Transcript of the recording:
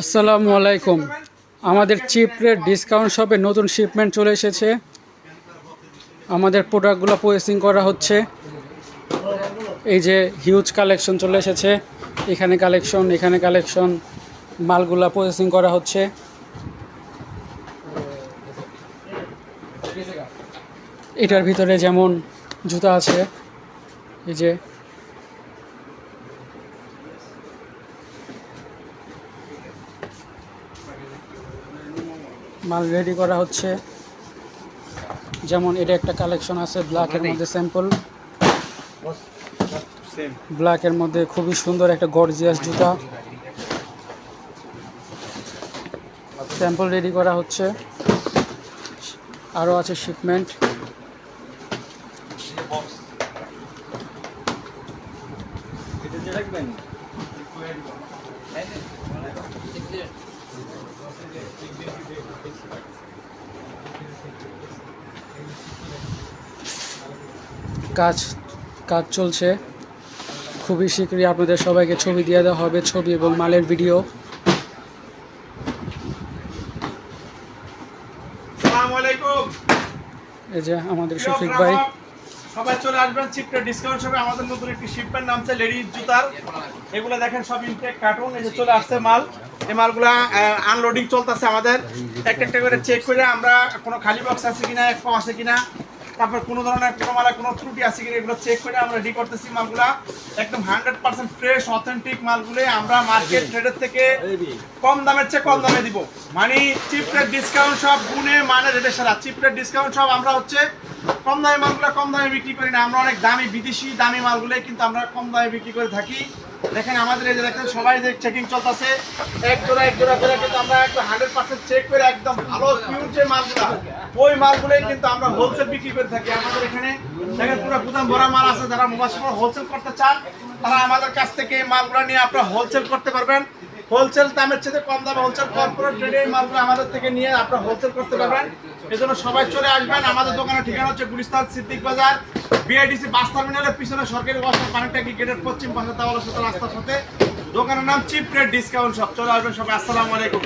আসসালামু আলাইকুম। আমাদের চিপ ডিসকাউন্ট শপে নতুন শিপমেন্ট চলে এসেছে। আমাদের প্রোডাক্টগুলো প্রসেসিং করা হচ্ছে। এই যে হিউজ কালেকশন চলে এসেছে। এখানে কালেকশন এখানে কালেকশন মালগুলা প্রসেসিং করা হচ্ছে। এটার ভিতরে যেমন জুতা আছে, এই যে মাল রেডি করা হচ্ছে। যেমন এটা একটা কালেকশন আছে ব্ল্যাকের মধ্যে স্যাম্পল ব্ল্যাকের মধ্যে খুবই সুন্দর একটা গর্জিয়াস জুতা। স্যাম্পল রেডি করা হচ্ছে। আরও আছে শিপমেন্ট কাজ কাজ চলছে। খুবই শীঘ্রই আপনাদের সবাইকে ছবি দিয়ে দেওয়া হবে ছবি এবং মালের ভিডিও। এই যে আমাদের শফিক ভাই। সবাই চলে আসবেন চিপটা ডিসকাউন্ট হবে আমাদের নতুন একটি শিপমেন্ট নামছে লেডিজ জুতার। এগুলো দেখেন সব ইনটেক কার্টুন এই যে চলে আসছে মাল। এই মালগুলা আনলোডিং চলতেছে আমাদের। একটা একটা করে চেক করে আমরা কোনো খালি বক্স আছে কিনা কম আছে কিনা, তারপর কোনো ধরনের কোনো মালা কোনো ত্রুটি আছে কিনা, এগুলো চেক করে আমরা রেডি করতেছি মালগুলা। একদম হান্ড্রেড পার্সেন্ট ফ্রেশ অথেন্টিক মালগুলো আমরা মার্কেট ট্রেডের থেকে কম দামের চেয়ে কম দামে দিব। মানে চিপ রেট ডিসকাউন্ট সব গুণে মানে রেটের সারা। চিপ রেট ডিসকাউন্ট সব আমরা হচ্ছে কম দামি মালগুলো কম দামে বিক্রি করি না। আমরা অনেক দামি বিদেশি দামি মালগুলো কিন্তু আমরা কম দামে বিক্রি করে থাকি। দেখেন আমাদের এই যে দেখেন, সবাই যে চেকিং চলতেছে, এক জোড়া এক জোড়া করে কিন্তু আমরা একদম হান্ড্রেড পার্সেন্ট চেক করে একদম ভালো পিউর যে মালগুলো, ওই মালগুলোই কিন্তু আমরা হোলসেল বিক্রি করে থাকি। আমাদের এখানে দেখেন পুরো গুদাম ভরা মাল আছে, যারা মোবাইল হোলসেল করতে চান, তারা আমাদের কাছ থেকে মালগুলো নিয়ে আপনারা হোলসেল করতে পারবেন। হোলসেল দামের চেয়ে কম দামে হোলসেল কর্পোরেট ট্রেডের মাধ্যমে আমাদের থেকে নিয়ে আপনারা হোলসেল করতে পারবেন। এজন্য সবাই চলে আসবেন। আমাদের দোকানের ঠিকানা হচ্ছে গুলিস্তান সিদ্দিক বাজার। বিআইডিসি বাস টার্মিনালের পিছনে সরকারি ওয়াশার পানিটা কি গেটের পশ্চিম পাশে তাওয়ালা সাথে রাস্তার সাথে। দোকানের নাম চিপ রেট ডিসকাউন্ট সব চলে আসবেন সবাই। আসসালামু আলাইকুম।